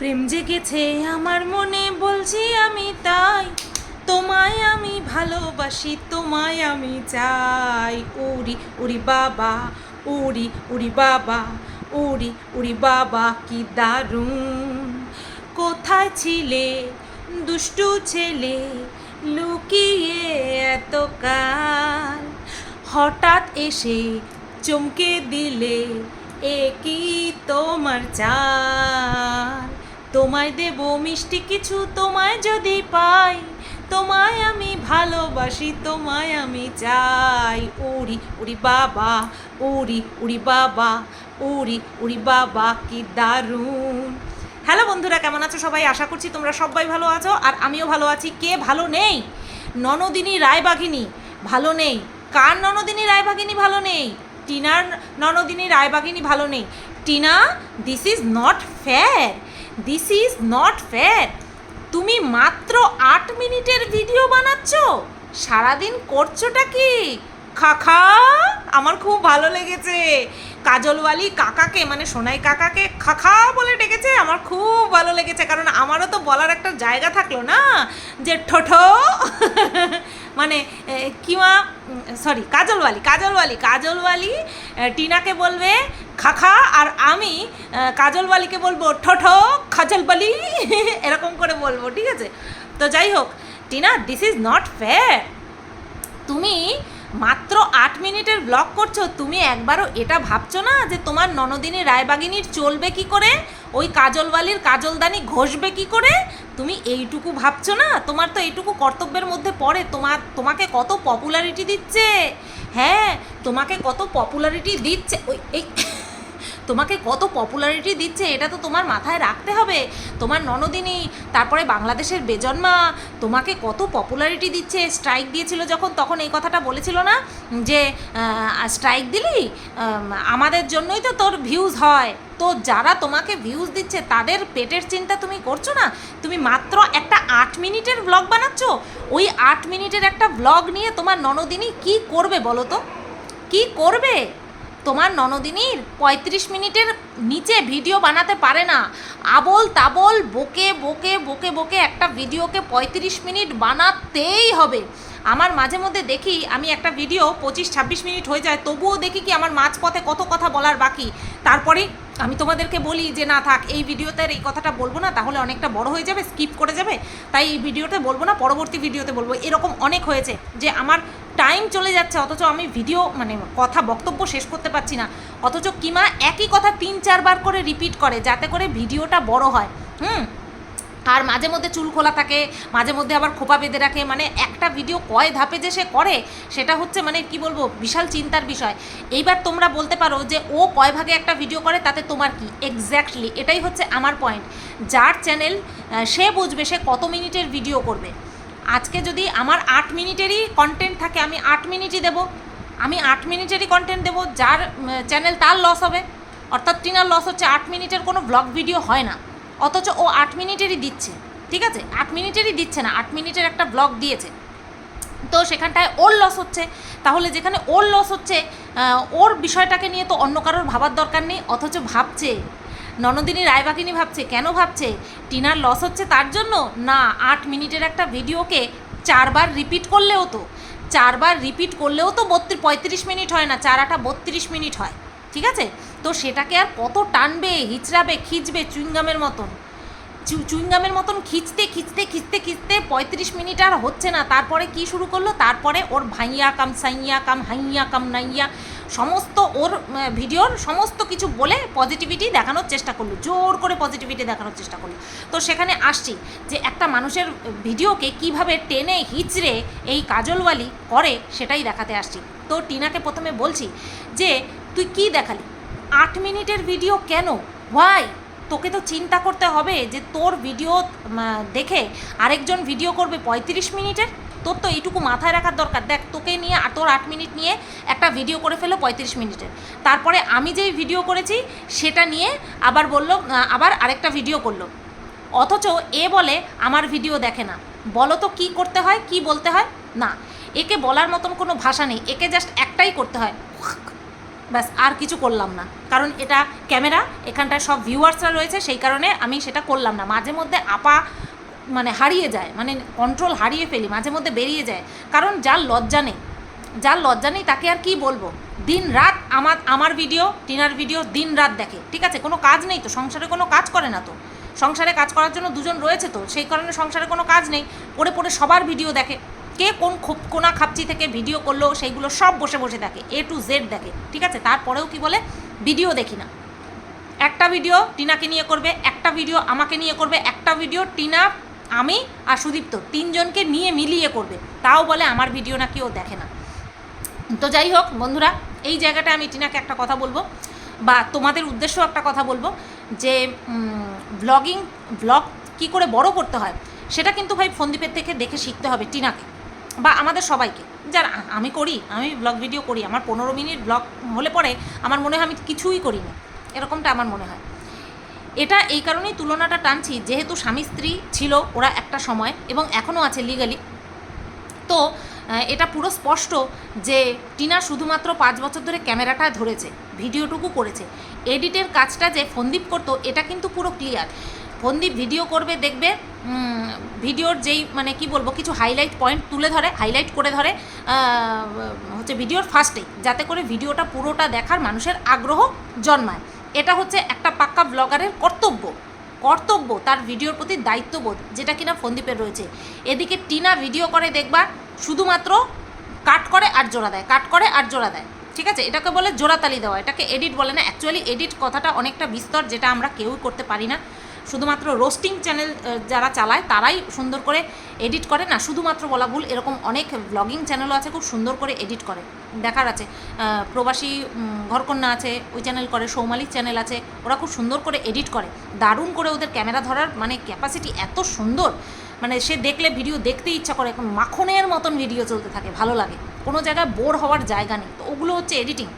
প্রেম জেগেছে আমার মনে, বলছি আমি তাই। তোমায় আমি ভালোবাসি, তোমায় আমি চাই। উড়ি উড়ি বাবা উড়ি উড়ি বাবা উড়ি উড়ি বাবা, কি দারুণ। কোথায় ছিলে দুষ্টু ছেলে, লুকিয়ে এত কাল? হঠাৎ এসে চমকে দিলে, এ কি তোমার চাল? তোমায় দেব মিষ্টি কিছু তোমায় যদি পাই, তোমায় আমি ভালোবাসি, তোমায় আমি চাই। উড়ি উড়ি বাবা উড়ি উড়ি বাবা উড়ি উড়ি বাবা, কি দারুণ। হ্যালো বন্ধুরা, কেমন আছো সবাই? আশা করছি তোমরা সবাই ভালো আছো, আর আমিও ভালো আছি। কে ভালো নেই? ননদিনী রায়বাঘিনী ভালো নেই। কার ননদিনী রায়বাঘিনী ভালো নেই? টিনার ননদিনী রায়বাঘিনী ভালো নেই। Tina this is not fair this is not fair তুমি মাত্র আট মিনিটের ভিডিও বানাচ্ছ? সারাদিন করছোটা কি? খাখা, আমার খুব ভালো লেগেছে। কাজলওয়ালি কাকাকে মানে সোনাই কাকাকে খাখা বলে ডেকেছে, আমার খুব ভালো লেগেছে। কারণ আমারও তো বলার একটা জায়গা থাকল না যে ঠোঁটো মানে কিমা সরি কাজলওয়ালি কাজলওয়ালি কাজলওয়ালি টিনাকে বলবে খাখা আর আমি এ, কাজলওয়ালিকে বলব ঠোঁটো খাজলবালি এরকম করে বলব ঠিক আছে? তো যাই হোক Tina this is not fair তুমি মাত্র আট মিনিটের ব্লগ করছ তুমি একবারও এটা ভাবছ না যে তোমার ননদিনী রায়বাগিনীর চলবে কি করে? ওই কাজলবালির কাজলদানি ঘষবে কি করে? তুমি এইটুকু ভাবছ না? তোমার তো এইটুকু কর্তব্যের মধ্যে পড়ে তোমার তোমাকে কত পপুলারিটি দিচ্ছে? হ্যাঁ তোমাকে কত পপুলারিটি দিচ্ছে? ওই এই তোমাকে কত পপুলারিটি দিচ্ছে এটা তো তোমার মাথায় রাখতে হবে। তোমার ননদিনী, তারপরে বাংলাদেশের বেজন্মা, তোমাকে কত পপুলারিটি দিচ্ছে। স্ট্রাইক দিয়েছিল যখন, তখন এই কথাটা বলেছিল না? যে স্ট্রাইক দিলি আমাদের জন্যই তো তোর ভিউজ হয়। তো যারা তোমাকে ভিউজ দিচ্ছে, তাদের পেটের চিন্তা তুমি করছ না? তুমি মাত্র একটা আট মিনিটের ব্লগ বানাচ্ছ? ওই আট মিনিটের একটা ব্লগ নিয়ে তোমার ননদিনী কি করবে বলো তো? কি করবে? তোমার ননদিনীর পঁয়ত্রিশ মিনিটের নিচে ভিডিও বানাতে পারে না। আবল তাবল বকে বকে বকে বকে একটা ভিডিওকে পঁয়ত্রিশ মিনিট বানাতেই হবে। আমার মাঝে মধ্যে দেখি আমি একটা ভিডিও পঁচিশ, ছাব্বিশ মিনিট হয়ে যায়, তবুও দেখি কি আমার মাঝপথে কত কথা বলার বাকি। তারপরে আমি তোমাদেরকে বলি যে, না, থাক, এই ভিডিওতে এই কথাটা বলব না, তাহলে অনেকটা বড় হয়ে যাবে স্কিপ করে যাবে। তাই এই ভিডিওতে বলব না, পরবর্তী ভিডিওতে বলব। এরকম অনেক হয়েছে যে, আমার টাইম চলে যাচ্ছে, অথচ আমি ভিডিও মানে কথা, বক্তব্য শেষ করতে পারছি না। অথচ কিমা একই কথা তিন, চারবার করে রিপিট করে, যাতে করে ভিডিওটা বড় হয়। হুম? আর মাঝে মধ্যে চুল খোলা থাকে, মাঝে মধ্যে আবার খোপা বেঁধে রাখে। মানে একটা ভিডিও কয় ধাপে যে সে করে, সেটা হচ্ছে মানে কি বলব, বিশাল চিন্তার বিষয়। এইবার তোমরা বলতে পারো যে ও কয় ভাগে একটা ভিডিও করে, তাতে তোমার কি? এক্স্যাক্টলি এটাই হচ্ছে আমার পয়েন্ট যার চ্যানেল সে বুঝবে সে কত মিনিটের ভিডিও করবে। আজকে যদি আমার আট মিনিটেরই কন্টেন্ট থাকে, আমি আট মিনিটই দেবো। আমি আট মিনিটেরই কন্টেন্ট দেবো, যার চ্যানেল তার লস হবে। অর্থাৎ টিনার লস হচ্ছে আট মিনিটের কোনো ব্লগ ভিডিও হয় না। অথচ ও আট মিনিটেরই দিচ্ছে, ঠিক আছে? আট মিনিটেরই দিচ্ছে না, আট মিনিটের একটা ব্লগ দিয়েছে। তো সেখানটায় ওর লস হচ্ছে। তাহলে যেখানে ওর লস হচ্ছে ওর বিষয়টাকে নিয়ে তো অন্য কারোর ভাবার দরকার নেই, অথচ ভাবছে। ননদিনী রায়বাকিনী ভাবছে, কেন ভাবছে? টিনার লস হচ্ছে তার জন্য? না, আট মিনিটের একটা ভিডিওকে চারবার রিপিট করলেও তো, চারবার রিপিট করলেও তো বত্রিশ, পঁয়ত্রিশ মিনিট হয় না, চার আটা বত্রিশ মিনিট হয়, ঠিক আছে? তো সেটাকে আর কত টানবে, হিচড়াবে, খিচবে চুইংগামের মতন? চুইংগামের মতন খিচতে খিচতে খিচতে খিচতে পঁয়ত্রিশ মিনিট আর হচ্ছে না। তারপরে কি শুরু করল? তারপরে ওর ভাইয়া কাম, সাইয়া কাম, হাইয়া কাম, নাইয়া, সমস্ত ওর ভিডিওর সমস্ত কিছু বলে পজিটিভিটি দেখানোর চেষ্টা করল, জোর করে পজিটিভিটি দেখানোর চেষ্টা করল। তো সেখানে আসছি যে একটা মানুষের ভিডিওকে কীভাবে টেনে, হিচড়ে এই কাজলওয়ালি করে সেটাই দেখাতে আসছি। তো টিনাকে প্রথমে বলছি যে, তুই কি দেখালি? আট মিনিটের ভিডিও কেন? ওয়াই তোকে তো চিন্তা করতে হবে যে তোর ভিডিও দেখে আরেকজন ভিডিও করবে পঁয়ত্রিশ মিনিটের? তোর তো এইটুকু মাথায় রাখার দরকার। দেখ, তোকে নিয়ে আর তোর আট মিনিট নিয়ে একটা ভিডিও করে ফেলো পঁয়ত্রিশ মিনিটের। তারপরে আমি যেই ভিডিও করেছি, সেটা নিয়ে আবার বলল আবার আরেকটা ভিডিও করল। অথচ এ বলে আমার ভিডিও দেখে না। বলো তো কী করতে হয়, কি বলতে হয়? না, একে বলার মতন কোনো ভাষা নেই। একে জাস্ট একটাই করতে হয়। ব্যাস, আর কিছু করলাম না। কারণ এটা ক্যামেরা, এখানটায় সব ভিউয়ার্সরা রয়েছে, সেই কারণে আমি সেটা করলাম না। মাঝে মধ্যে আপা মানে হারিয়ে যায় মানে কন্ট্রোল হারিয়ে ফেলি, মাঝে মধ্যে বেরিয়ে যায়। কারণ যার লজ্জা নেই, যার লজ্জা নেই তাকে আর কি বলব? দিন রাত আমার আমার ভিডিও টিনার ভিডিও দিন রাত দেখে, ঠিক আছে? কোনো কাজ নেই তো, সংসারে কোনো কাজ করে না তো। সংসারে কাজ করার জন্য দুজন রয়েছে তো, সেই কারণে সংসারে কোনো কাজ নেই। পড়ে পড়ে সবার ভিডিও দেখে। কে কোন কোনা খাপচি থেকে ভিডিও করল, সেইগুলো সব বসে বসে দেখে এ টু জেড দেখে, ঠিক আছে? তারপরেও কি বলে? ভিডিও দেখি না। একটা ভিডিও টিনাকে নিয়ে করবে, একটা ভিডিও আমাকে নিয়ে করবে, একটা ভিডিও টিনা, আমি আর সুদীপ্ত তিনজনকে নিয়ে মিলিয়ে করবে। তাও বলে আমার ভিডিও নাকি ও দেখে না। তো যাই হোক বন্ধুরা, এই জায়গাটা আমি টিনাকে একটা কথা বলব, বা তোমাদের উদ্দেশ্যও একটা কথা বলব, যে ব্লগিং ব্লগ কি করে বড় করতে হয়, সেটা কিন্তু ভাই ফন্দীপের থেকে দেখে শিখতে হবে টিনাকে। বা আমাদের সবাইকে। যার আমি করি, আমি ব্লগ ভিডিও করি, আমার পনেরো মিনিট ব্লগ হলে পরে আমার মনে হয় আমি কিছুই করি না এরকমটা আমার মনে হয়। এটা এই কারণেই তুলনাটা টানছি, যেহেতু স্বামী স্ত্রী ছিল ওরা একটা সময় এবং এখনও আছে লিগালি তো এটা পুরো স্পষ্ট যে টিনা শুধুমাত্র পাঁচ বছর ধরে ক্যামেরাটা ধরেছে, ভিডিওটুকু করেছে। এডিটের কাজটা যে ফন্দীপ করতো, এটা কিন্তু পুরো ক্লিয়ার ফন্দীপ ভিডিও করবে, দেখবে ভিডিওর যেই মানে কি বলব, কিছু হাইলাইট পয়েন্ট তুলে ধরে হাইলাইট করে ধরে হচ্ছে ভিডিওর ফার্স্টে যাতে করে ভিডিওটা পুরোটা দেখার মানুষের আগ্রহ জন্মায়। এটা হচ্ছে একটা পাক্কা ব্লগারের কর্তব্য। কর্তব্য, তার ভিডিওর প্রতি দায়িত্ববোধ, যেটা কিনা ফন্দীপের রয়েছে। এদিকে টিনা ভিডিও করে, দেখবা, শুধুমাত্র কাট করে আর জোড়া দেয় কাট করে আর জোড়া দেয়। ঠিক আছে? এটাকে বলে জোড়াতালি দেওয়া। এটাকে এডিট বলে না অ্যাকচুয়ালি এডিট কথাটা অনেকটা বিস্তর, যেটা আমরা কেউই করতে পারি না। শুধুমাত্র রোস্টিং চ্যানেল যারা চালায়, তারাই সুন্দর করে এডিট করে। না, শুধুমাত্র বলা ভুল, এরকম অনেক ব্লগিং চ্যানেলও আছে, খুব সুন্দর করে এডিট করে, দেখার আছে। প্রবাসী ঘরকন্যা আছে, ওই চ্যানেল করে সৌমালিক চ্যানেল আছে, ওরা খুব সুন্দর করে এডিট করে। দারুণ করে ওদের ক্যামেরা ধরার মানে ক্যাপাসিটি এত সুন্দর মানে সে দেখলে ভিডিও দেখতে ইচ্ছা করে এখন মাখনের মতন ভিডিও চলতে থাকে, ভালো লাগে। কোনো জায়গায় বোর হওয়ার জায়গা নেই, তো ওগুলো হচ্ছে এডিটিং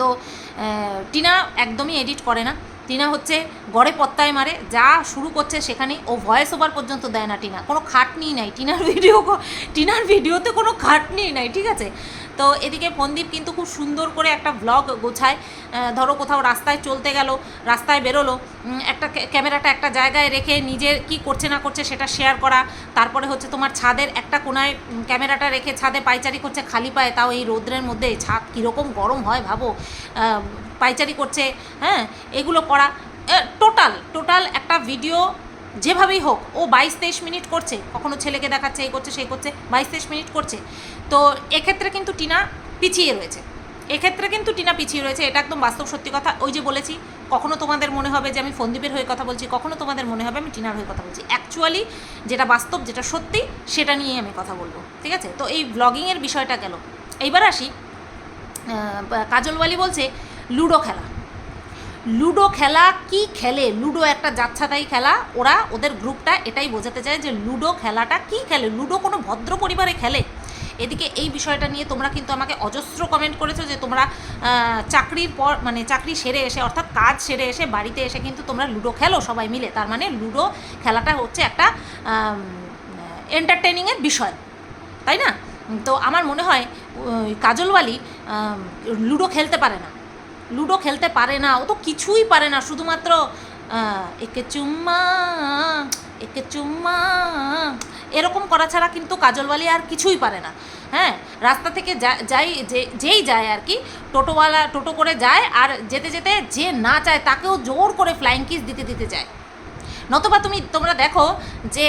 তো টিনা একদমই এডিট করে না। টিনা হচ্ছে গড়ে পত্তায় মারে, যা শুরু করছে সেখানেই। ও ভয়েস ওভার পর্যন্ত দেয় না টিনা। কোনো খাটনি নাই। টিনার ভিডিও টিনার ভিডিওতে কোনো খাটনি নাই, ঠিক আছে? তো এদিকে ফন্দীপ কিন্তু খুব সুন্দর করে একটা ব্লগ গোছায়। ধরো কোথাও রাস্তায় চলতে গেল, রাস্তায় বেরোলো একটা ক্যামেরাটা একটা জায়গায় রেখে নিজের কি করছে না করছে সেটা শেয়ার করা। তারপরে হচ্ছে তোমার ছাদের একটা কোনায় ক্যামেরাটা রেখে ছাদে পাইচারি করছে খালি পায়ে। তাও এই রোদ্রের মধ্যে ছাদ কীরকম গরম হয় ভাবো। পাইচারি করছে হ্যাঁ এগুলো করা। টোটাল টোটাল একটা ভিডিও যেভাবেই হোক, ও বাইশ তেইশ মিনিট করছে, কখনো ছেলেকে দেখাচ্ছে, এই করছে, সেই করছে বাইশ তেইশ মিনিট করছে। তো এক্ষেত্রে কিন্তু টিনা পিছিয়ে রয়েছে। এক্ষেত্রে কিন্তু টিনা পিছিয়ে রয়েছে, এটা একদম বাস্তব সত্যি কথা। ওই যে বলেছি, কখনো তোমাদের মনে হবে যে আমি ফন্দীপের হয়ে কথা বলছি, কখনো তোমাদের মনে হবে আমি টিনার হয়ে কথা বলছি। অ্যাকচুয়ালি যেটা বাস্তব, যেটা সত্যি, সেটা নিয়েই আমি কথা বলব, ঠিক আছে? তো এই ব্লগিংয়ের বিষয়টা গেল। এইবার আসি কাজলওয়ালি বলছে, লুডো খেলা। লুডো খেলা কি খেলে? লুডো একটা যাচ্ছাতাই খেলা। ওরা ওদের গ্রুপটা এটাই বোঝাতে চায় যে লুডো খেলাটা কি খেলে? লুডো কোনো ভদ্র পরিবারে খেলে? এদিকে এই বিষয়টা নিয়ে তোমরা কিন্তু আমাকে অজস্র কমেন্ট করেছ যে তোমরা চাকরির পর মানে চাকরি সেরে এসে অর্থাৎ কাজ সেরে এসে বাড়িতে এসে কিন্তু তোমরা লুডো খেলো সবাই মিলে। তার মানে লুডো খেলাটা হচ্ছে একটা এন্টারটেনিংয়ের বিষয়। তাই না? তো আমার মনে হয় কাজলওয়ালি লুডো খেলতে পারে না। লুডো খেলতে পারে না, ও তো কিছুই পারে না, শুধুমাত্র একে চুম্মা একে চুম্মা, এরকম করা ছাড়া কিন্তু কাজলওয়ালি আর কিছুই পারে না। হ্যাঁ রাস্তা থেকে যাই যেই যায় আর কি, টোটোওয়ালা, টোটো করে যায় আর যেতে যেতে যে না চায় তাকেও জোর করে ফ্লাইং কিস দিতে দিতে যায়। নতবা তুমি, তোমরা দেখো যে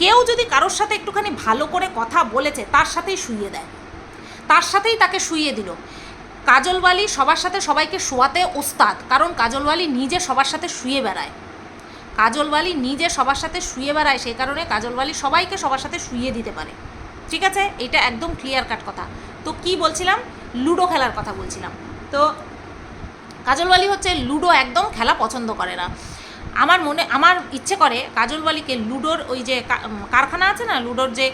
কেউ যদি কারোর সাথে একটুখানি ভালো করে কথা বলেছে, তার সাথেই শুইয়ে দেয়। তার সাথেই তাকে শুইয়ে দিল। কাজলওয়ালি সবার সাথে সবাইকে শোয়াতে ওস্তাদ, কারণ কাজলওয়ালি নিজে সবার সাথে শুয়ে বেড়ায়। কাজলওয়ালি নিজে সবার সাথে শুয়ে বেড়ায় সেই কারণে কাজলওয়ালি সবাইকে সবার সাথে শুয়ে দিতে পারে। ঠিক আছে? এটা একদম ক্লিয়ার কাট কথা। তো কি বলছিলাম? লুডো খেলার কথা বলছিলাম। তো কাজলওয়ালি হচ্ছে লুডো একদম খেলা পছন্দ করে না। আমার মনে, আমার ইচ্ছে করে কাজলওয়ালিকে লুডোর ওই যে কারখানা আছে না, লুডোর যে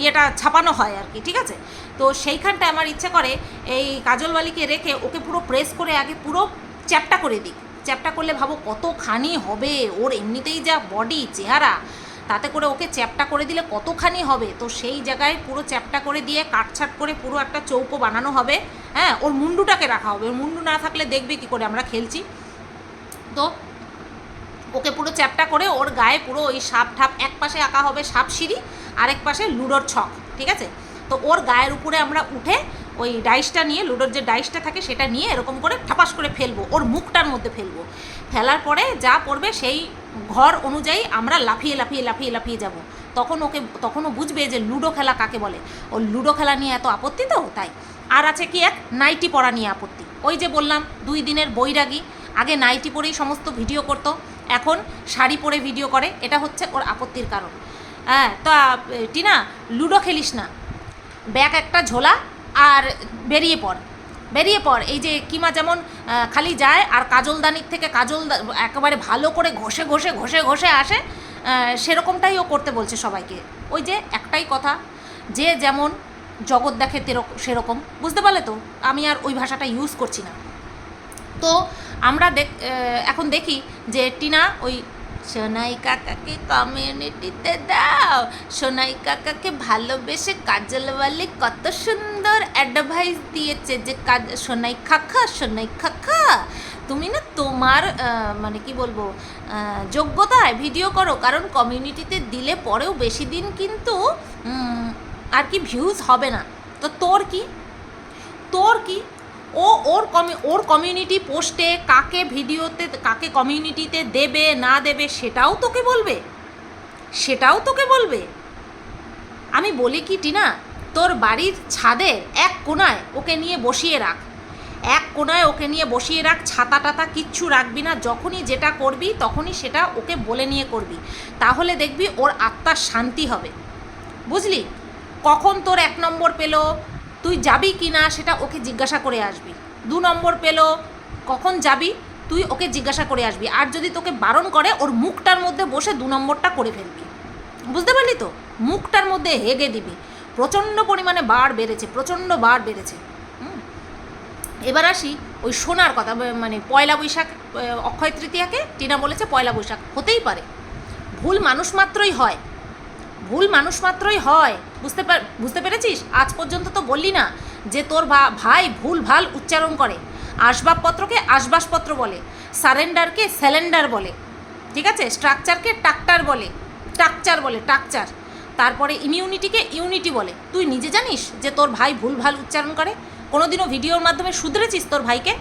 ইয়েটা ছাপানো হয় আর কি, ঠিক আছে? তো সেইখানটা আমার ইচ্ছে করে এই কাজলওয়ালিকে রেখে ওকে পুরো প্রেস করে আগে পুরো চ্যাপটা করে দিই চ্যাপটা করলে ভাবো কতখানি হবে, ওর এমনিতেই যা বডি চেহারা, তাতে করে ওকে চ্যাপটা করে দিলে কতখানি হবে? তো সেই জায়গায় পুরো চ্যাপটা করে দিয়ে কাটছাট করে পুরো একটা চৌকো বানানো হবে হ্যাঁ? ওর মুন্ডুটাকে রাখা হবে, ওর মুন্ডু না থাকলে দেখবে কি করে আমরা খেলছি। তো ওকে পুরো চ্যাপটা করে ওর গায়ে পুরো ওই সাপ ঠাপ এক পাশে আঁকা হবে সাপ সিঁড়ি, আরেক পাশে লুডোর ছক, ঠিক আছে? তো ওর গায়ের উপরে আমরা উঠে ওই ডাইসটা নিয়ে, লুডোর যে ডাইসটা থাকে সেটা নিয়ে এরকম করে ঠাপাস করে ফেলব, ওর মুখটার মধ্যে ফেলব। ফেলার পরে যা পড়বে সেই ঘর অনুযায়ী আমরা লাফিয়ে লাফিয়ে লাফিয়ে লাফিয়ে যাব। তখন ওকে, তখনও বুঝবে যে লুডো খেলা কাকে বলে। ও লুডো খেলা নিয়ে এত আপত্তি তো? তাই। আর আছে কি এক? নাইটি পরা নিয়ে আপত্তি। ওই যে বললাম, দুই দিনের বৈরাগী। আগে নাইটি পরেই সমস্ত ভিডিও করতো। এখন শাড়ি পরে ভিডিও করে, এটা হচ্ছে ওর আপত্তির কারণ। হ্যাঁ তা টিনা, লুডো খেলিস না। ব্যাগ একটা ঝোলা আর বেরিয়ে পড়। বেরিয়ে পড়, এই যে কিমা যেমন খালি যায় আর কাজলদানির থেকে কাজল একেবারে ভালো করে ঘষে ঘষে ঘষে ঘষে আসে সেরকমটাই ও করতে বলছে সবাইকে। ওই যে একটাই কথা, যে যেমন জগৎ দেখে তেরক- সেরকম। বুঝতে পারলে তো? আমি আর ওই ভাষাটা ইউজ করছি না। তো আমরা এখন দেখি যে টিনা ওই সোনাই কাকাকে কমিউনিটিতে দাও। সোনাই কাকাকে ভালোবেসে কাজলওয়ালি কত সুন্দর অ্যাডভাইস দিয়েছে যে কাজ, সোনাই খাখা সোনাই খাখা তুমি না তোমার মানে কি বলব যোগ্যতায় ভিডিও করো। কারণ কমিউনিটিতে দিলে পরেও বেশি দিন কিন্তু আর কি ভিউজ হবে না। তো তোর কি? তোর কি? ও ওর কমি ওর কমিউনিটি পোস্টে কাকে ভিডিওতে কাকে কমিউনিটিতে দেবে, না দেবে, সেটাও তোকে বলবে। সেটাও তোকে বলবে। আমি বলি কি, টিনা, তোর বাড়ির ছাদে এক কোনায় ওকে নিয়ে বসিয়ে রাখ। এক কোনায় ওকে নিয়ে বসিয়ে রাখ, ছাতা টাতা কিচ্ছু রাখবি না। যখনই যেটা করবি, তখনই সেটা ওকে বলে নিয়ে করবি। তাহলে দেখবি ওর আত্মার শান্তি হবে। বুঝলি? কখন তোর এক নম্বর পেল? তুই যাবি কি না সেটা ওকে জিজ্ঞাসা করে আসবি। দু নম্বর পেল, কখন যাবি? তুই ওকে জিজ্ঞাসা করে আসবি। আর যদি তোকে বারণ করে, ওর মুখটার মধ্যে বসে দু নম্বরটা করে ফেলবি। বুঝতে পারলি তো? মুখটার মধ্যে হেগে দিবি। প্রচণ্ড পরিমাণে বার বেড়েছে, প্রচণ্ড বার বেড়েছে। এবার আসি ওই সোনার কথা মানে পয়লা বৈশাখ অক্ষয় তৃতীয়াকে? টিনা বলেছে পয়লা বৈশাখ, হতেই পারে। ভুল মানুষ মাত্রই হয়। ভুল মানুষ মাত্রই হয়। বুঝতে বুঝতে পেরেছিস? আজ পর্যন্ত তো বললি না যে তোর ভাই ভুল ভালো উচ্চারণ করে। আসবাবপত্রকে আসবাসপত্র বলে, সারেন্ডারকে স্যালেন্ডার বলে, ঠিক আছে? স্ট্রাকচারকে টাকচার বলে টাকচার বলে টাকচার তারপরে ইমিউনিটিকে ইউনিটি বলে। তুই নিজে জানিস যে তোর ভাই ভুল ভালো উচ্চারণ করে? কোনোদিনও ভিডিওর মাধ্যমে শুধরেছিস তোর ভাইকে?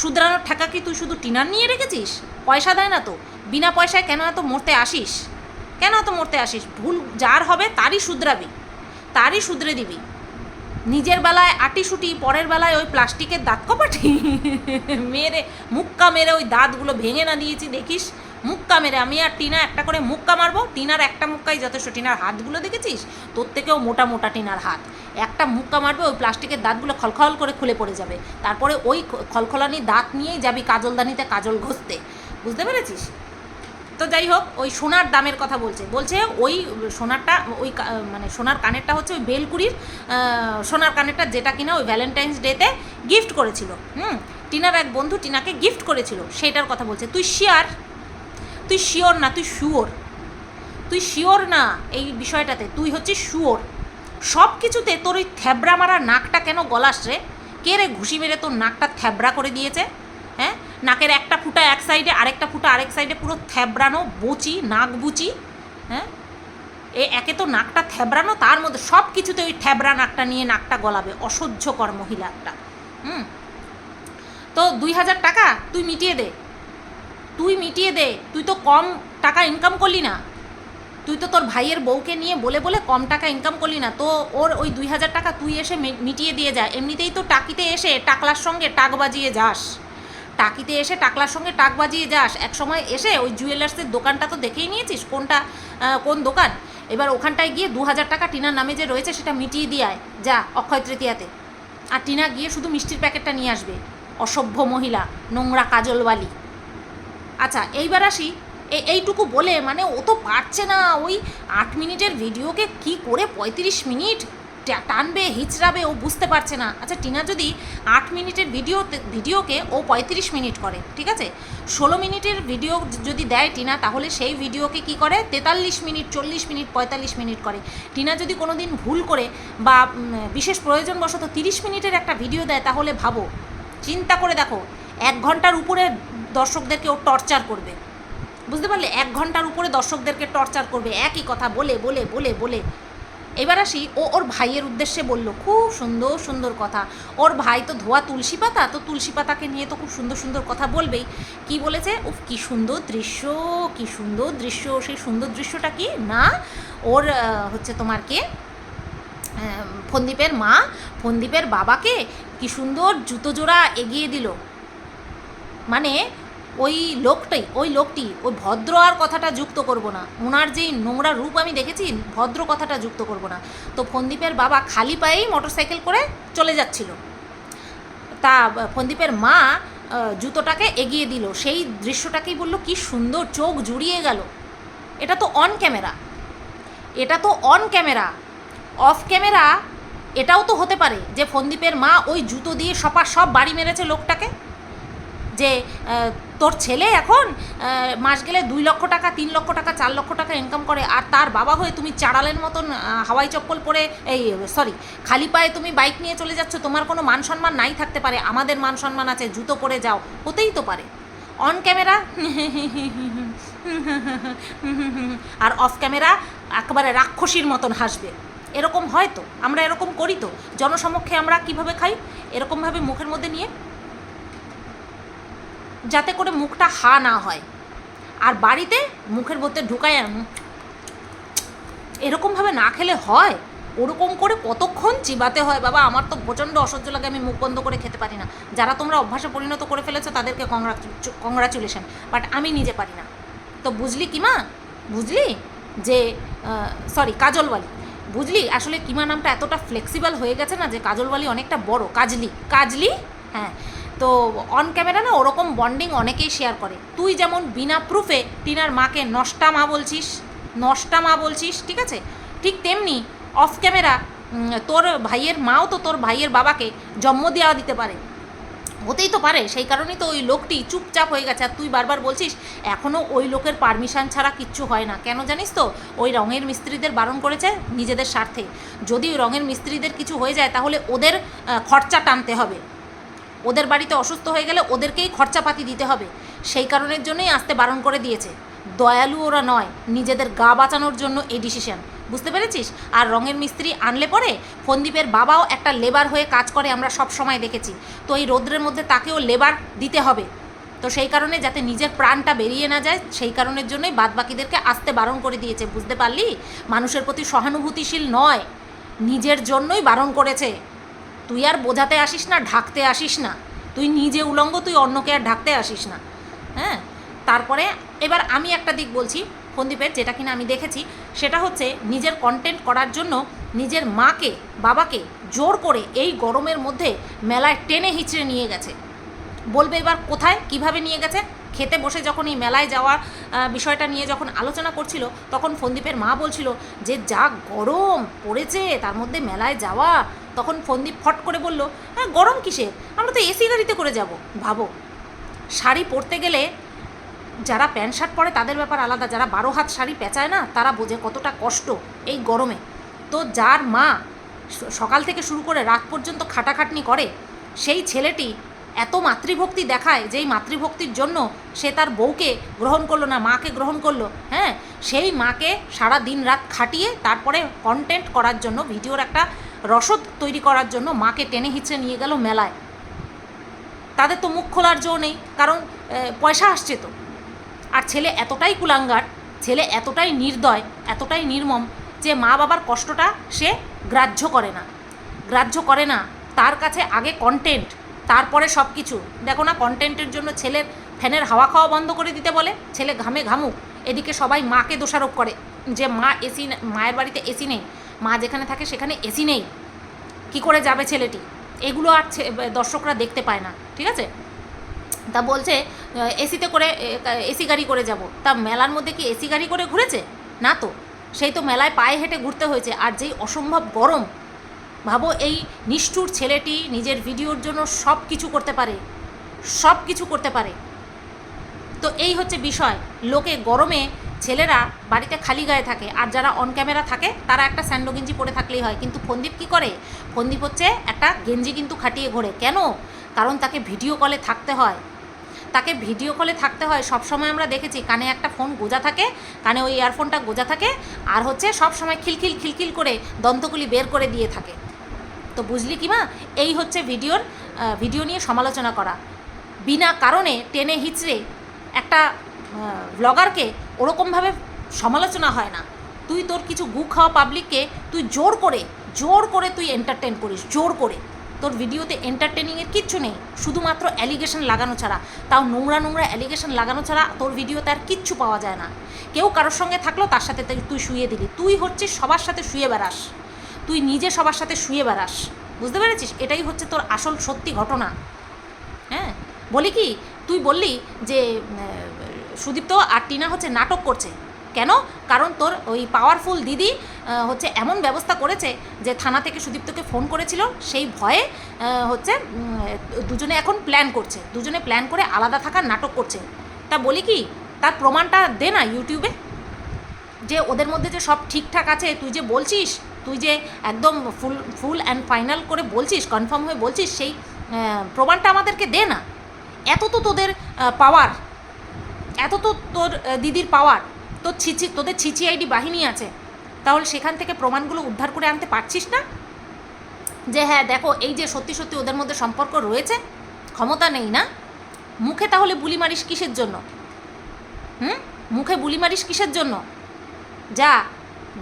শুধরানোর ঠেকা কি তুই শুধু টিনার নিয়ে রেখেছিস? পয়সা দেয় না তো। বিনা পয়সায় কেন এত মরতে আসিস? কেন এত মরতে আসিস? ভুল যার হবে তারই শুধরাবি, তারই শুধরে দিবি। নিজের বেলায় আটিসুটি পরের বেলায় ওই প্লাস্টিকের দাঁত কপাটি। মেরে, মুক্কা মেরে ওই দাঁতগুলো ভেঙে না দিয়েছি, দেখিস? মুক্কা মেরে, আমি আর টিনা একটা করে মুক্কা মারবো। টিনার একটা মুক্কাই যথেষ্ট। টিনার হাতগুলো দেখেছিস? তোর থেকেও মোটা মোটা টিনার হাত। একটা মুক্কা মারবে, ওই প্লাস্টিকের দাঁতগুলো খলখল করে খুলে পড়ে যাবে। তারপরে ওই খলখলানি দাঁত নিয়েই যাবি কাজলদানিতে কাজল ঘষতে। বুঝতে পেরেছিস? তো যাই হোক, ওই সোনার দামের কথা বলছে। বলছে ওই সোনারটা, ওই মানে সোনার কানেরটা হচ্ছে ওই বেলকুড়ির সোনার কানেরটা যেটা কিনা ওই ভ্যালেন্টাইন্স ডেতে গিফট করেছিল। হুম? টিনার এক বন্ধু টিনাকে গিফট করেছিল সেটার কথা বলছে। তুই শিয়ার, তুই শিওর না, তুই শিওর তুই শিওর না এই বিষয়টাতে, তুই হচ্ছে শিওর সব কিছুতে তোর ওই থ্যাবড়া মারা নাকটা কেন গলাস রে? কে রে ঘুষি মেরে তোর নাকটা থ্যাবড়া করে দিয়েছে? হ্যাঁ? নাকের একটা ফুটা এক সাইডে, আরেকটা ফুটা আরেক সাইডে পুরো থ্যাবড়ানো, বচি, নাক বুচি হ্যাঁ? এ একে তো নাকটা থ্যাবড়ানো, তার মধ্যে সব কিছুতে ওই থ্যাবড়া নাকটা নিয়ে নাকটা গলাবে, অসহ্যকর মহিলা একটা হুম? তো দুই হাজার টাকা তুই মিটিয়ে দে, তুই মিটিয়ে দে, তুই তো কম টাকা ইনকাম করলি না, তুই তো তোর ভাইয়ের বউকে নিয়ে বলে বলে কম টাকা ইনকাম করলি না, তো ওর ওই দুই হাজার টাকা তুই এসে মিটিয়ে দিয়ে যা, এমনিতেই তো টাকিতে এসে টাকলার সঙ্গে টাক বাজিয়ে যাস। টাকিতে এসে টাকলার সঙ্গে টাক বাজিয়ে যাস। এক সময় এসে ওই জুয়েলার্সের দোকানটা তো দেখেই নিয়েছিস, কোনটা কোন দোকান? এবার ওখানটায় গিয়ে দু হাজার টাকা টিনার নামে যে রয়েছে সেটা মিটিয়ে দিয়ে যা, অক্ষয় তৃতীয়াতে। আর টিনা গিয়ে শুধু মিষ্টির প্যাকেটটা নিয়ে আসবে। অসভ্য মহিলা, নোংরা কাজলওয়ালি। আচ্ছা এইবার আসি। এইটুকু বলে মানে ও তো পারছে না। ওই আট মিনিটের ভিডিওকে কি করে পঁয়ত্রিশ মিনিট টানবে, হিচড়াবে, ও বুঝতে পারছে না। আচ্ছা টিনা যদি আট মিনিটের ভিডিও ভিডিওকে ও পঁয়ত্রিশ মিনিট করে, ঠিক আছে? ষোলো মিনিটের ভিডিও যদি দেয় টিনা, তাহলে সেই ভিডিওকে কি করে? তেতাল্লিশ মিনিট, চল্লিশ মিনিট, পঁয়তাল্লিশ মিনিট করে। টিনা যদি কোনো দিন ভুল করে বা বিশেষ প্রয়োজনবশত তিরিশ মিনিটের একটা ভিডিও দেয়, তাহলে ভাবো। চিন্তা করে দেখো, এক ঘণ্টার উপরে দর্শকদেরকে ও টর্চার করবে। বুঝতে পারলে? এক ঘণ্টার উপরে দর্শকদেরকে টর্চার করবে। একই কথা বলে বলে বলে বলে। এবার আসি, ও ওর ভাইয়ের উদ্দেশ্যে বলল, খুব সুন্দর সুন্দর কথা। ওর ভাই তো ধোয়া তুলসী পাতা, তো তুলসী পাতাকে নিয়ে তো খুব সুন্দর সুন্দর কথা বলবেই। কি বলেছে? উফ, কি সুন্দর দৃশ্য, কি সুন্দর দৃশ্য। সেই সুন্দর দৃশ্যটা কি? না, ওর হচ্ছে তোমার কে? ফন্দীপের মা, ফন্দীপের বাবাকে কি সুন্দর জুতো জোড়া এগিয়ে দিল। মানে ওই লোকটাই, ওই লোকটি, ওই ভদ্র আর কথাটা যুক্ত করব না। ওনার যেই নোংরা রূপ আমি দেখেছি, ভদ্র কথাটা যুক্ত করব না। তো ফন্দীপের বাবা খালি পায়েই মোটরসাইকেল করে চলে যাচ্ছিল। তা ফন্দীপের মা জুতোটাকে এগিয়ে দিল। সেই দৃশ্যটাকেই বলল, কি সুন্দর চোখ জুড়িয়ে গেল। এটা তো অন ক্যামেরা এটা তো অন ক্যামেরা অফ ক্যামেরা এটাও তো হতে পারে যে ফন্দীপের মা ওই জুতো দিয়ে সপা সব বাড়ি মেরেছে লোকটাকে। যে তোর ছেলে এখন মাস গেলে দুই লক্ষ টাকা, তিন লক্ষ টাকা, চার লক্ষ টাকা ইনকাম করে, আর তার বাবা হয়ে তুমি চাড়ালের মতন হাওয়াই চপ্পল পরে, এই সরি খালি পায়ে তুমি বাইক নিয়ে চলে যাচ্ছ, তোমার কোনো মান সম্মান নাই থাকতে পারে, আমাদের মান সম্মান আছে, জুতো পরে যাও, হতেই তো পারে। On camera R off camera একেবারে রাক্ষসীর মতন হাসবে। এরকম হয় তো? আমরা এরকম করি তো? জনসমক্ষে আমরা কীভাবে খাই? এরকমভাবে মুখের মধ্যে নিয়ে যাতে করে মুখটা হা না হয়। আর বাড়িতে মুখের মধ্যে ঢুকায় এরকমভাবে না খেলে হয়? ওরকম করে কতক্ষণ চিবাতে হয়? বাবা, আমার তো প্রচণ্ড অসহ্য লাগে, আমি মুখ বন্ধ করে খেতে পারি না। যারা তোমরা অভ্যাসে পরিণত করে ফেলেছো, তাদেরকে কংগ্রাচু কংগ্রাচুলেশন বাট আমি নিজে পারি না। তো বুঝলি কি মা বুঝলি? যে সরি কাজলওয়ালি। বুঝলি? আসলে কিমা নামটা এতটা ফ্লেক্সিবল হয়ে গেছে না যে, কাজলওয়ালি অনেকটা বড়। কাজলি। কাজলি? হ্যাঁ। তো অন ক্যামেরা না ওরকম বন্ডিং অনেকেই শেয়ার করে। তুই যেমন বিনা প্রুফে টিনার মাকে নষ্টা মা বলছিস, নষ্টা মা বলছিস, ঠিক আছে? ঠিক তেমনি অফ ক্যামেরা তোর ভাইয়ের মাও তো তোর ভাইয়ের বাবাকে জন্ম দেওয়া দিতে পারে। হতেই তো পারে, সেই কারণেই তো ওই লোকটি চুপচাপ হয়ে গেছে। আর তুই বারবার বলছিস এখনও ওই লোকের পারমিশন ছাড়া কিচ্ছু হয় না। কেন জানিস তো, ওই রঙের মিস্ত্রিদের বারণ করেছে নিজেদের স্বার্থে। যদি ওই রঙের মিস্ত্রিদের কিছু হয়ে যায়, তাহলে ওদের খরচা টানতে হবে। ওদের বাড়িতে অসুস্থ হয়ে গেলে ওদেরকেই খরচাপাতি দিতে হবে। সেই কারণের জন্যই আসতে বারণ করে দিয়েছে। দয়ালু ওরা নয়, নিজেদের গা বাঁচানোর জন্য এই ডিসিশন বুঝতে পেরেছিস? আর রঙের মিস্ত্রি আনলে পরে ফন্দীপের বাবাও একটা লেবার হয়ে কাজ করে আমরা সব সময় দেখেছি। তো এই রৌদ্রের মধ্যে তাকেও লেবার দিতে হবে। তো সেই কারণে যাতে নিজের প্রাণটা বেরিয়ে না যায়, সেই কারণের জন্যই বাদবাকিদেরকে আসতে বারণ করে দিয়েছে। বুঝতে পারলি? মানুষের প্রতি সহানুভূতিশীল নয়, নিজের জন্যই বারণ করেছে। তুই আর বোঝাতে আসিস না, ঢাকতে আসিস না। তুই নিজে উলঙ্গ, তুই অন্যকে আর ঢাকতে আসিস না। হ্যাঁ? তারপরে এবার আমি একটা দিক বলছি ফন্দীপের যেটা কিনা আমি দেখেছি। সেটা হচ্ছে নিজের কন্টেন্ট করার জন্য নিজের মাকে, বাবাকে জোর করে এই গরমের মধ্যে মেলায় টেনে হিচড়ে নিয়ে গেছে। বলবে এবার কোথায়, কীভাবে নিয়ে গেছে? খেতে বসে যখন এই মেলায় যাওয়ার বিষয়টা নিয়ে যখন আলোচনা করছিল, তখন ফন্দীপের মা বলছিল, যে যা গরম পড়েছে তার মধ্যে মেলায় যাওয়া, তখন ফন্দীপ ফট করে বলল হ্যাঁ গরম কিসের? আমরা তো এসি গাড়িতে করে যাব, ভাবো। শাড়ি পরতে গেলে যারা প্যান্ট শার্ট পরে তাদের ব্যাপার আলাদা, যারা বারো হাত শাড়ি পেঁচায় না, তারা বোঝে কতটা কষ্ট এই গরমে। তো যার মা সকাল থেকে শুরু করে রাত পর্যন্ত খাটাখাটনি করে, সেই ছেলেটি এত মাতৃভক্তি দেখায় যেই মাতৃভক্তির জন্য সে তার বউকে গ্রহণ করল না, মাকে গ্রহণ করল হ্যাঁ? সেই মাকে সারা দিন রাত খাটিয়ে তারপরে কন্টেন্ট করার জন্য, ভিডিওর একটা রসদ তৈরি করার জন্য মাকে টেনে হিচড়ে নিয়ে গেল মেলায়। তাদের তো মুখ খোলার জো নেই, কারণ পয়সা আসছে তো। আর ছেলে এতটাই কুলাঙ্গার, ছেলে এতটাই নির্দয়, এতটাই নির্মম যে মা বাবার কষ্টটা সে গ্রাহ্য করে না। গ্রাহ্য করে না, তার কাছে আগে কন্টেন্ট তারপরে সব কিছু দেখো না কন্টেন্টের জন্য ছেলের ফ্যানের হাওয়া খাওয়া বন্ধ করে দিতে বলে, ছেলে ঘামে ঘামুক। এদিকে সবাই মাকে দোষারোপ করে যে মা এসি মায়ের বাড়িতে এসি নেই। মা যেখানে থাকে সেখানে এসি নেই। কি করে যাবে ছেলেটি? এগুলো আর দর্শকরা দেখতে পায় না, ঠিক আছে? তা বলছে এসিতে করে এসি গাড়ি করে যাব। তা মেলার মধ্যে কি এসি গাড়ি করে ঘুরেছে? না তো। সেই তো মেলায় পায়ে হেঁটে ঘুরতে হয়েছে। আর যেই অসম্ভব গরম ভাবো এই নিষ্ঠুর ছেলেটি নিজের ভিডিওর জন্য সব কিছু করতে পারে সব কিছু করতে পারে। তো এই হচ্ছে বিষয়। লোকে গরমে ছেলেরা বাড়িতে খালি গায়ে থাকে, আর যারা অন ক্যামেরা থাকে, তারা একটা স্যান্ডো গেঞ্জি পরে থাকলেই হয়। কিন্তু ফন্দীপ কী করে? ফন্দীপ হচ্ছে একটা গেঞ্জি কিন্তু খাটিয়ে ঘোরে। কেন? কারণ তাকে ভিডিও কলে থাকতে হয়। তাকে ভিডিও কলে থাকতে হয় সব সময় আমরা দেখেছি, কানে একটা ফোন গোজা থাকে, কানে ওই ইয়ারফোনটা গোজা থাকে, আর হচ্ছে সব সময় খিলখিল খিলখিল করে দন্তগুলি বের করে দিয়ে থাকে। তো বুঝলি কি মা? এই হচ্ছে ভিডিওর ভিডিও নিয়ে সমালোচনা করা। বিনা কারণে টেনে হিচড়ে একটা ব্লগারকে ওরকমভাবে সমালোচনা হয় না। তুই তোর কিছু গু খাওয়া পাবলিককে তুই জোর করে জোর করে তুই এন্টারটেন করিস, জোর করে। তোর ভিডিওতে এন্টারটেনিংয়ের কিচ্ছু নেই, শুধুমাত্র অ্যালিগেশন লাগানো ছাড়া। তাও নোংরা নোংরা অ্যালিগেশন লাগানো ছাড়া তোর ভিডিওতে আর কিচ্ছু পাওয়া যায় না। কেউ কারোর সঙ্গে থাকল তার সাথে তুই- শুয়ে দিলি। তুই হচ্ছিস সবার সাথে শুয়ে বেড়াস। তুই নিজে সবার সাথে শুয়ে বেড়াস। বুঝতে পেরেছিস? এটাই হচ্ছে তোর আসল সত্যি ঘটনা। হ্যাঁ? বলি কি, তুই বললি যে সুদীপ্ত আর টিনা হচ্ছে নাটক করছে। কেন? কারণ তোর ওই পাওয়ারফুল দিদি হচ্ছে এমন ব্যবস্থা করেছে যে থানা থেকে সুদীপ্তকে ফোন করেছিল। সেই ভয়ে হচ্ছে দুজনে এখন প্ল্যান করছে। দুজনে প্ল্যান করে আলাদা থাকার নাটক করছে। তা বলি কি, তার প্রমাণটা দে না ইউটিউবে যে ওদের মধ্যে যে সব ঠিকঠাক আছে, তুই যে বলছিস তুই যে একদম ফুল ফুল অ্যান্ড ফাইনাল করে বলছিস কনফার্ম হয়ে বলছিস, সেই প্রমাণটা আমাদেরকে দে না। এত তো তোদের পাওয়ার এত তো তোর দিদির পাওয়ার তোর ছিচি তোদের ছিচি আইডি বাহিনী আছে, তাহলে সেখান থেকে প্রমাণগুলো উদ্ধার করে আনতে পারছিস না? যে হ্যাঁ দেখো, এই যে সত্যি সত্যি ওদের মধ্যে সম্পর্ক রয়েছে, ক্ষমতা নেই না? মুখে তাহলে বুলি মারিস কিসের জন্য? হুম? মুখে বুলি মারিস কিসের জন্য? যা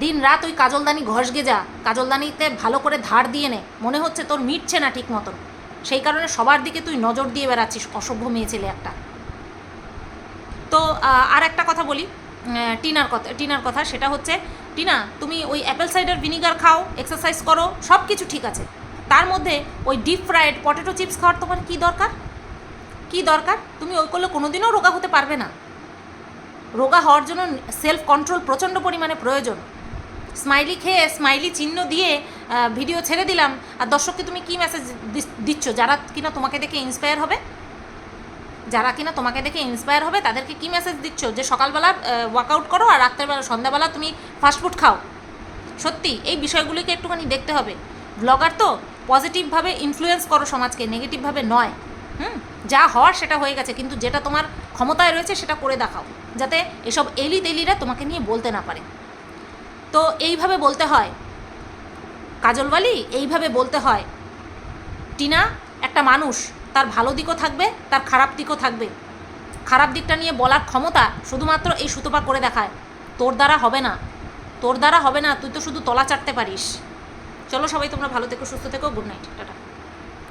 দিন রাত ওই কাজলদানি ঘষগে যা কাজলদানিতে ভালো করে ধার দিয়ে নে, মনে হচ্ছে তোর মিটছে না ঠিক মতন। সেই কারণে সবার দিকে তুই নজর দিয়ে বেড়াচ্ছিস, অসভ্য মেয়ে ছেলে একটা। তো আর একটা কথা বলি টিনার কথা টিনার কথা, সেটা হচ্ছে, টিনা, তুমি ওই অ্যাপেল সাইডার ভিনিগার খাও এক্সারসাইজ করো সব কিছু ঠিক আছে। তার মধ্যে ওই ডিপ ফ্রাইড পটেটো চিপস খাওয়ার তোমার কী দরকার? কী দরকার? তুমি ওই করলে কোনোদিনও রোগা হতে পারবে না। রোগা হওয়ার জন্য সেলফ কন্ট্রোল প্রচণ্ড পরিমাণে প্রয়োজন। স্মাইলি খেয়ে, স্মাইলি চিহ্ন দিয়ে ভিডিও ছেড়ে দিলাম। আর দর্শককে তুমি কী মেসেজ দিচ্ছ? যারা কিনা তোমাকে দেখে ইন্সপায়ার হবে? যারা কিনা তোমাকে দেখে ইন্সপায়ার হবে, তাদেরকে কি মেসেজ দিচ্ছ? যে সকালবেলা ওয়ার্কআউট করো আর রাত্রেবেলা, সন্ধ্যাবেলা তুমি ফাস্টফুড খাও। সত্যি, এই বিষয়গুলিকে একটুখানি দেখতে হবে। ব্লগার তো পজিটিভভাবে ইনফ্লুয়েন্স করো সমাজকে নেগেটিভভাবে নয়। হুম? যা হওয়ার সেটা হয়ে গেছে, কিন্তু যেটা তোমার ক্ষমতায় রয়েছে সেটা করে দেখাও। যাতে এসব এলি তেলিরা তোমাকে নিয়ে বলতে না পারে। তো এইভাবে বলতে হয়। কাজলওয়ালি, এইভাবে বলতে হয়। টিনা, একটা মানুষ, তার ভালো দিকও থাকবে, তার খারাপ দিকও থাকবে। খারাপ দিকটা নিয়ে বলার ক্ষমতা শুধুমাত্র এই সুতোপা করে দেখায়। তোর দ্বারা হবে না। তোর দ্বারা হবে না, তুই তো শুধু তলা চাটতে পারিস। চলো সবাই তোমরা ভালো থেকো, সুস্থ থেকো, গুড নাইট, টাটা।